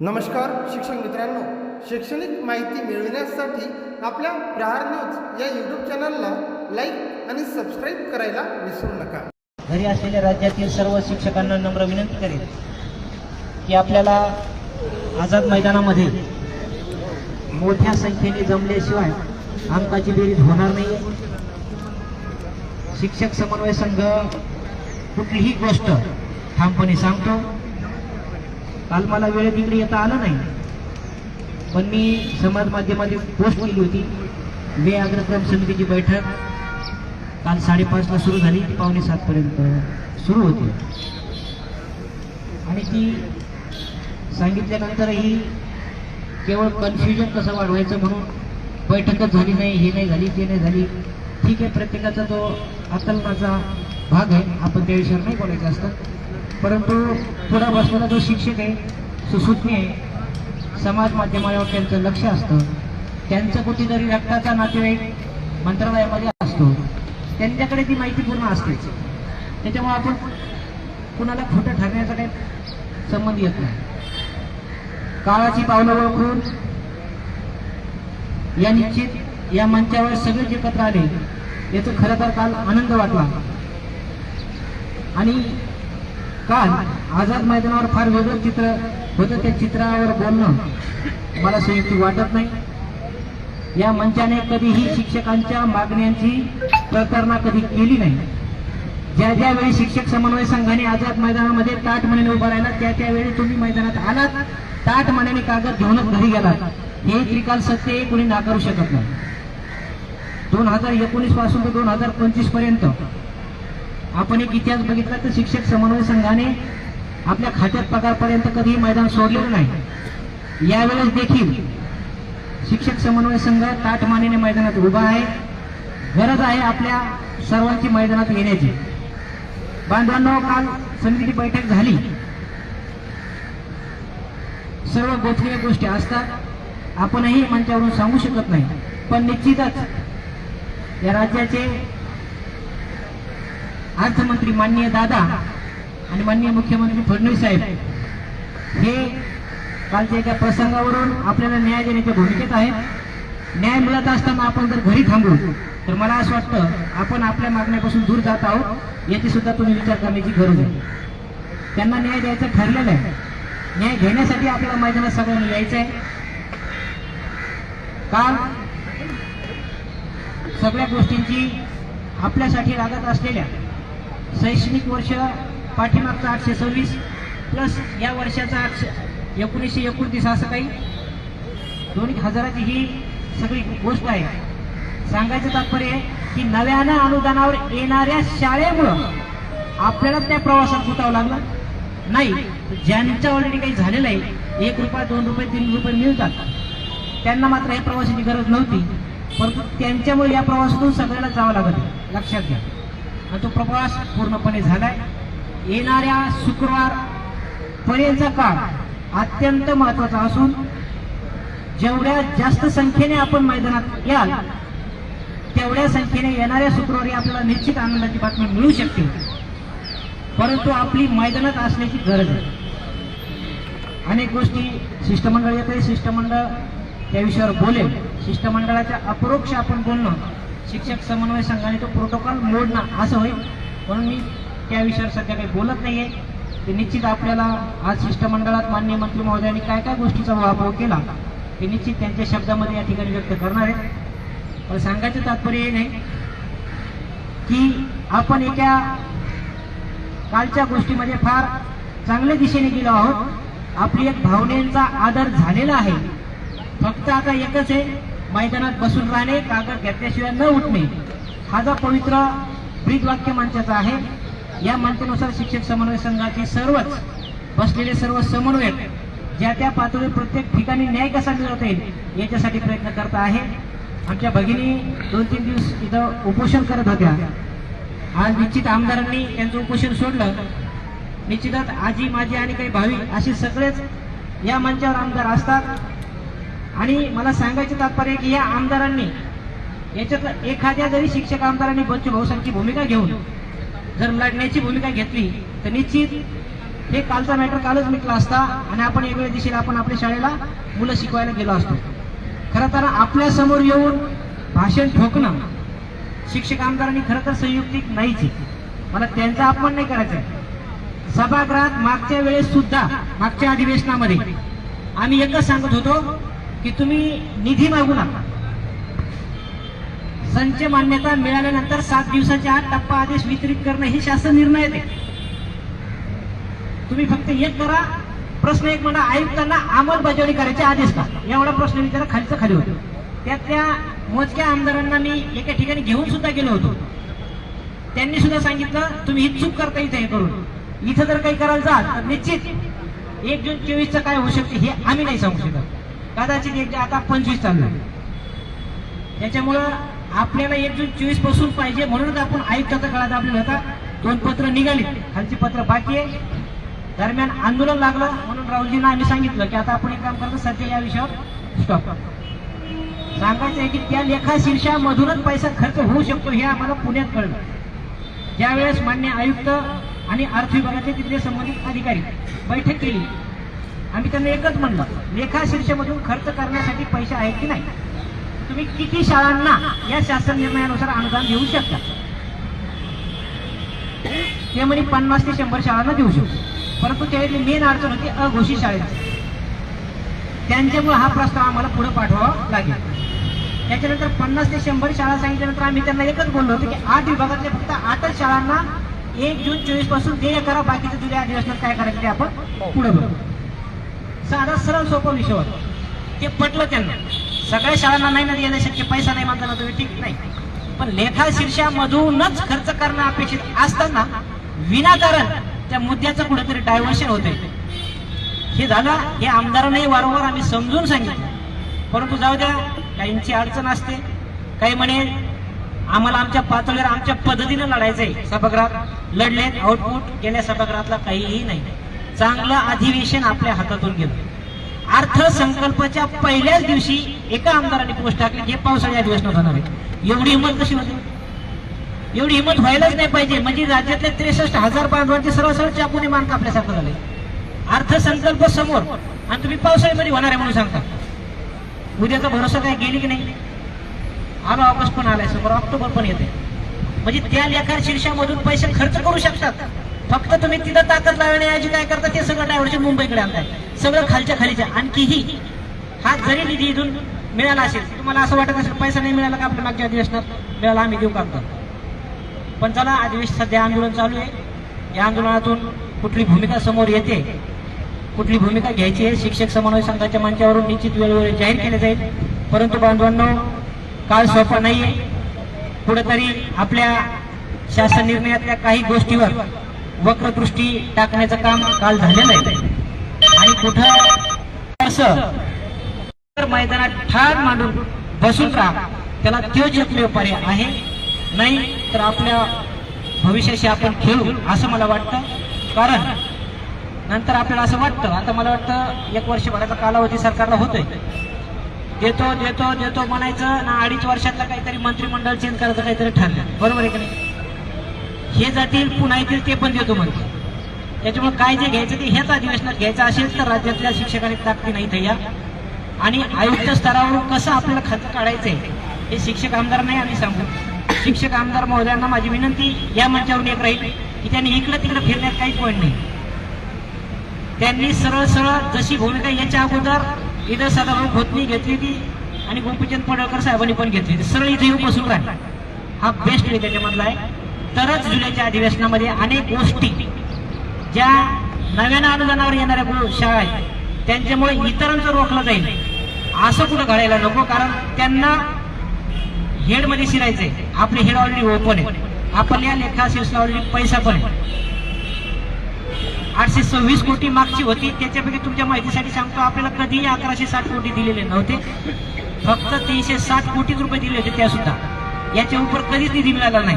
नमस्कार शिक्षक मित्रांनो. शैक्षणिक माहिती मिळविण्यासाठी आपल्या प्रहार न्यूज या यूट्यूब चॅनलला लाईक आणि सबस्क्राईब करायला विसरू नका. घरी असलेल्या राज्यातील सर्व शिक्षकांना नम्र विनंती करेल की आपल्याला आझाद मैदानामध्ये मोठ्या संख्येने जमल्याशिवाय अंकाची बेरीज होणार नाही. शिक्षक समन्वय संघ कुठलीही गोष्ट ठामपणे सांगतो. काल मला वेळेत इकडे येता आलं नाही. पण मी समाज माध्यमामध्ये पोस्ट केली होती. वे अग्रक्रम समितीची बैठक काल साडेपाचला सुरू झाली ती पावणे सातपर्यंत सुरू होती. आणि ती सांगितल्यानंतरही केवळ कन्फ्युजन कसं वाढवायचं म्हणून बैठकच झाली नाही हे नाही झाली ते नाही झाली. ठीक आहे प्रत्येकाचा तो आकलनाचा भाग आहे आपण त्या विषयावर नाही बोलायचं असतं. परंतु पुढा बसलेला जो शिक्षक आहे सुसूत्मी आहे समाज माध्यमावर त्यांचं लक्ष असतं. त्यांचं कुठेतरी रक्ताचा नातेवाईक मंत्रालयामध्ये असतो. त्यांच्याकडे ती माहिती पूर्ण असतेच. त्याच्यामुळे आपण कुणाला खोटं ठरण्याचा काही संबंध येत नाही. काळाची पावलं ओळखून या निश्चित या मंचावर सगळे जे पत्र आले याचं खरं तर काल आनंद वाटला. आणि काल आझाद मैदानावर फार वेगळं चित्र होतं त्या चित्रावर बोलणं मला संयुक्त वाटत नाही. या मंचाने कधीही शिक्षकांच्या मागण्यांची प्रतारणा कधी केली नाही. ज्या ज्यावेळी शिक्षक समन्वय संघाने आझाद मैदानामध्ये ताट मनाने उभा राहिला त्या त्यावेळी तुम्ही मैदानात आलात ताट मनाने कागद घेऊनच घरी गेलात. हे त्रिकाल सत्य कोणी नाकारू शकत नाही. दोन हजार एकोणीसपासून ते दोन हजार पंचवीसपर्यंत आपण एक इतिहास बघितला तर शिक्षक समन्वय संघाने आपल्या खात्यात पगारपर्यंत कधीही मैदान सोडलेलं नाही. यावेळेस देखील शिक्षक समन्वय संघ ताटमानेने मैदानात उभा आहे. गरज आहे आपल्या सर्वांची मैदानात येण्याची. बांधवांना काल समितीची बैठक झाली. सर्व गोष्टी गोष्टी असतात. आपणही मंचावरून सांगू शकत नाही. पण निश्चितच या राज्याचे अर्थमंत्री माननीय दादा आणि माननीय मुख्यमंत्री फडणवीस साहेब हे कालच्या एका प्रसंगावरून आपल्याला न्याय देण्याच्या भूमिकेत आहेत. न्याय मिळत असताना आपण जर घरी थांबू तर मला असं वाटतं आपण आपल्या मागण्यापासून दूर जात आहोत. याची सुद्धा तुम्ही विचार करण्याची गरज आहे. त्यांना न्याय द्यायचं ठरलेलं आहे. न्याय घेण्यासाठी आपल्याला मैदानात सगळ्यांना यायचं आहे काल सगळ्या गोष्टींची आपल्यासाठी लागत असलेल्या शैक्षणिक वर्ष पाठीमागचा आठशे सव्वीस प्लस या वर्षाचा आठशे एकोणीसशे एकोणतीस असं काही दोन हजाराची ही सगळी गोष्ट आहे. सांगायचं तात्पर्य आहे की नव्यानं अनुदानावर येणाऱ्या शाळेमुळं आपल्याला त्या प्रवासात गुतावं लागलं. नाही ज्यांचं ऑलरेडी काही झालेलं आहे एक रुपया दोन रुपये तीन रुपये मिळतात. त्यांना मात्र या प्रवासाची गरज नव्हती. परंतु त्यांच्यामुळे या प्रवासातून सगळ्यांना जावं लागत लक्षात घ्या. आणि तो प्रवास पूर्णपणे झालाय. येणाऱ्या शुक्रवार पर्यंतचा काळ अत्यंत महत्त्वाचा असून जेवढ्या जास्त संख्येने आपण मैदानात याल तेवढ्या संख्येने येणाऱ्या शुक्रवारी आपल्याला निश्चित आनंदाची बातमी मिळू शकते. परंतु आपली मैदानात असण्याची गरज आहे. अनेक गोष्टी शिष्टमंडळ येते शिष्टमंडळ त्या विषयावर बोलेल. शिष्टमंडळाच्या अपरोक्ष आपण बोलणं शिक्षक समन्वय संघाने तो प्रोटोकॉल मोडणं असं होईल. म्हणून मी त्या विषयावर सध्या काही बोलत नाहीये. ते निश्चित आपल्याला आज शिष्टमंडळात मान्य मंत्री महोदयांनी काय काय गोष्टीचा वापर केला ते निश्चित त्यांच्या शब्दामध्ये या ठिकाणी व्यक्त करणार आहेत. पण सांगायचं तात्पर्य हे नाही की आपण एका कालच्या गोष्टीमध्ये फार चांगल्या दिशेने गेलो आहोत. आपली एक भावनेचा आदर झालेला आहे. फक्त आता एकच आहे. मैदानात बसून राहणे कागद घेतल्याशिवाय न उठणे. हा जो पवित्र ब्रीदवाक्य मंचाचा आहे या मंचानुसार शिक्षक समन्वय संघाचे सर्वच बसलेले सर्व समन्वयक ज्या त्या पातळीवर प्रत्येक ठिकाणी न्याय कसा मिळवता येईल याच्यासाठी प्रयत्न करत आहे. आमच्या भगिनी दोन तीन दिवस इथं उपोषण करत होत्या. आज निश्चित आमदारांनी त्यांचं उपोषण सोडलं. निश्चितच आजी माझी आणि काही भावी असे सगळेच या मंचावर आमदार असतात. आणि मला सांगायचं तात्पर्य की या आमदारांनी याच्यात एखाद्या जरी शिक्षक आमदारांनी बच्चू भाऊसांची भूमिका घेऊन जर लढण्याची भूमिका घेतली तर निश्चित हे कालचा मॅटर कालच मिटला असता आणि आपण वेगवेगळ्या दिशेला आपण आपल्या शाळेला मुलं शिकवायला गेलो असतो खरं तर आपल्यासमोर येऊन भाषण ठोकणं शिक्षक आमदारांनी खरं तर संयुक्तिक नाहीच मला त्यांचा अपमान नाही करायचा आहे. सभागृहात मागच्या वेळेस सुद्धा मागच्या अधिवेशनामध्ये आम्ही एकच सांगत होतो की तुम्ही निधी मागू नका. संच मान्यता मिळाल्यानंतर सात दिवसाच्या आत टप्पा आदेश वितरित करणं हे शासन निर्णय आहे तुम्ही फक्त एक करा. प्रश्न एक म्हणा आयुक्तांना अंमलबजावणी करायचे आदेश का? एवढा प्रश्न विचारा खालचं खाली होतो. त्यातल्या मोजक्या आमदारांना मी एका ठिकाणी घेऊन सुद्धा गेलो होतो. त्यांनी सुद्धा सांगितलं तुम्ही ही चूक करता इथे हे करून. इथं जर काही करायला जाल तर निश्चित एक जून चोवीसचं काय होऊ शकते हे आम्ही नाही सांगू शकत. कदाचित एक आता पंचवीस चाललं त्याच्यामुळं आपल्याला एक जून चोवीसपासून पाहिजे म्हणूनच आपण आयुक्ताचा काळात आपल्याला होता. दोन पत्र निघाली खालची पत्र बाकी आहे. दरम्यान आंदोलन लागलं म्हणून राहुलजींना आम्ही सांगितलं की आता आपण एक काम करतो सध्या या विषयावर स्टॉप सांगायचं आहे की त्या लेखा शीर्षामधूनच पैसा खर्च होऊ शकतो हे आम्हाला पुण्यात कळलं. ज्यावेळेस मान्य आयुक्त आणि अर्थ विभागाचे तिथले संबंधित अधिकारी बैठक केली. आम्ही त्यांना एकच म्हणलं लेखाशीर्षमधून खर्च करण्यासाठी पैसे आहेत की नाही? तुम्ही किती शाळांना या शासन निर्णयानुसार अनुदान देऊ शकता? ते म्हणजे पन्नास ते शंभर शाळांना देऊ शकतो. परंतु त्यावेळी मेन अडचण होती अघोषित शाळेची. त्यांच्यामुळे हा प्रस्ताव आम्हाला पुढे पाठवावा लागेल. त्याच्यानंतर पन्नास ते शंभर शाळा सांगितल्यानंतर आम्ही त्यांना एकच बोललो होतो की आठ विभागातल्या फक्त आठच शाळांना एक जून चोवीसपासून देय करा बाकीचं जुलै अधिवेशनात काय करायचं ते आपण पुढे बघू. साधा सरळ सोपा विषय होता. ते पटलं त्यांना. सगळ्या शाळांना नाही ना येणं शक्य पैसा नाही मानताना तुम्ही ठीक नाही. पण लेखा शीर्षामधूनच खर्च करणं अपेक्षित असताना विनाकारण त्या मुद्द्याचं कुठेतरी डायव्हर्शन होते हे झालं हे आमदारांनाही वारंवार आम्ही समजून सांगितलं. परंतु जाऊ द्या काहींची अडचण असते. काही म्हणे आम्हाला आमच्या पातळीवर आमच्या पद्धतीनं लढायचंय. सभागृहात लढले आउटपुट गेल्या सभागृहातला काहीही नाही. चांगलं अधिवेशन आपल्या हातातून गेलं अर्थसंकल्पाच्या पहिल्याच दिवशी एका आमदारांनी पोस्ट टाकली हे पावसाळी अधिवेशन होणार आहे. एवढी हिंमत कशी होती? एवढी हिंमत व्हायलाच नाही पाहिजे. म्हणजे राज्यातले त्रेसष्ट हजार बांधवांचे सरळ सरळ चापूने मान कापल्यासारखं झाले. अर्थसंकल्प समोर. आणि तुम्ही पावसाळ्यामध्ये होणार आहे म्हणून सांगता. उद्याचा भरोसा काय? गेली की नाही? आलो ऑगस्ट पण आलाय समोर? ऑक्टोबर पण येते. म्हणजे त्या लेखार शीर्षामधून पैसे खर्च करू शकतात. फक्त तुम्ही तिथं ताकद लावण्याऐवजी काय करता ते सगळं डायव्हर्शन मुंबईकडे आणताय. सगळं खालच्या खालीच्या आणखीही. हा जरी निधी इथून मिळाला असेल तुम्हाला असं वाटत असेल पैसा नाही मिळाला का आपल्या मागच्या अधिवेशनात? मिळाला आम्ही देऊ करतो पण चला अधिवेशन सध्या आंदोलन चालू आहे. या आंदोलनातून कुठली भूमिका समोर येते कुठली भूमिका घ्यायची आहे शिक्षक समन्वय संघाच्या मंचावरून निश्चित वेळोवेळी जाहीर केले जाईल. परंतु बांधवांनो काळ सोपा नाहीये. कुठेतरी आपल्या शासन निर्णयातल्या काही गोष्टीवर वक्रदृष्टी टाकण्याचं काम काल झालेलं आहे. आणि कुठं असं मैदानात ठार मांडून बसून राहा. त्याला तोच एकमेव पर्याय आहे. नाही तर आपल्या भविष्याशी आपण खेळू असं मला वाटतं. कारण नंतर आपल्याला असं वाटतं आता मला वाटतं एक वर्षभराचा कालावधी सरकारला होतोय. देतो देतो देतो म्हणायचं ना अडीच वर्षातलं काहीतरी मंत्रिमंडळ चेंज करायचं काहीतरी ठरलं. बरोबर आहे का नाही? हे जातील पुन्हा येतील ते पण देतो म्हणतो. त्याच्यामुळे काय जे घ्यायचं ते ह्याच अधिवेशनात घ्यायचं असेल तर राज्यातल्या शिक्षकांनी ताकदी नाही इथं या. आणि आयुक्त स्तरावरून कसं आपल्याला खर्च काढायचंय हे शिक्षक आमदार नाही आम्ही सांगू. शिक्षक आमदार महोदयांना माझी विनंती या मंचावरून एक राहील की त्यांनी इकडं तिकडे फिरण्यात काहीच पॉईंट नाही. त्यांनी सरळ सरळ जशी भूमिका याच्या अगोदर इथं सदाभाऊ खोतनी घेतली होती आणि गोपीचंद पडळकर साहेबांनी पण घेतली होती. सरळ इथे येऊन बसून राहिला. हा बेस्ट वेळ त्याच्यामधला आहे. तरच जुलैच्या अधिवेशनामध्ये अनेक गोष्टी ज्या नव्यानं अनुदानावर येणाऱ्या शाळा आहेत त्यांच्यामुळे इतरांचं रोखलं जाईल. असं कुठं घडायला नको कारण त्यांना हेडमध्ये शिरायचंय. आपले हेड ऑलरेडी ओपन आहे. आपल्या लेखा शिवसेना ऑलरेडी पैसा पण आहे. आठशे सव्वीस कोटी मागची होती त्याच्यापैकी तुमच्या माहितीसाठी सांगतो आपल्याला कधीही अकराशे साठ कोटी दिलेले नव्हते. फक्त तीनशे साठ कोटी रुपये दिले होते त्या सुद्धा याच्या उपर कधीच निधी मिळाला नाही.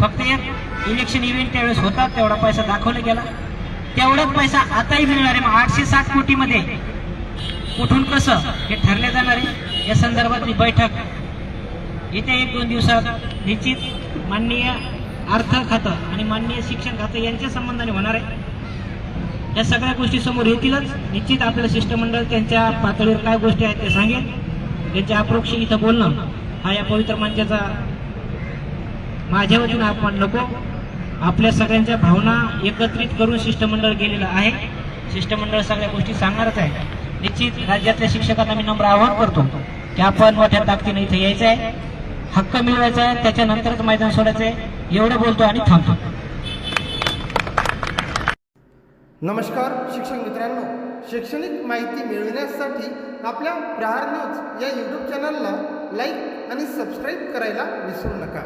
फक्त एक इलेक्शन इव्हेंट त्यावेळेस होता तेवढा पैसा दाखवला गेला. तेवढाच पैसा आताही मिळणार आहे. मग आठशे साठ कोटीमध्ये कुठून कसं हे ठरले जाणार आहे? या संदर्भातली बैठक येत्या एक दोन दिवसात निश्चित माननीय अर्थ खातं आणि माननीय शिक्षण खातं यांच्या संबंधाने होणार आहे. या सगळ्या गोष्टी समोर येतीलच. निश्चित आपलं शिष्टमंडळ त्यांच्या पातळीवर काय गोष्टी आहेत ते सांगेल. त्यांच्या अप्रोक्षी इथं बोलणं हा या पवित्र मंचाचा माझ्या वतीनं आपण नको आपल्या सगळ्यांच्या भावना एकत्रित करून शिष्टमंडळ गेलेलं आहे. शिष्टमंडळ सगळ्या गोष्टी सांगणारच आहे. निश्चित राज्यातल्या शिक्षकांना मी नम्र आवाहन करतो की आपण मोठ्या ताकदीने इथे यायचं आहे हक्क मिळवायचा आहे त्याच्यानंतरच मैदान सोडायचं आहे एवढं बोलतो आणि थांबतो. नमस्कार शिक्षक मित्रांनो. शैक्षणिक माहिती मिळविण्यासाठी आपल्या प्रहार न्यूज या यूट्यूब चॅनलला लाईक आणि सबस्क्राईब करायला विसरू नका.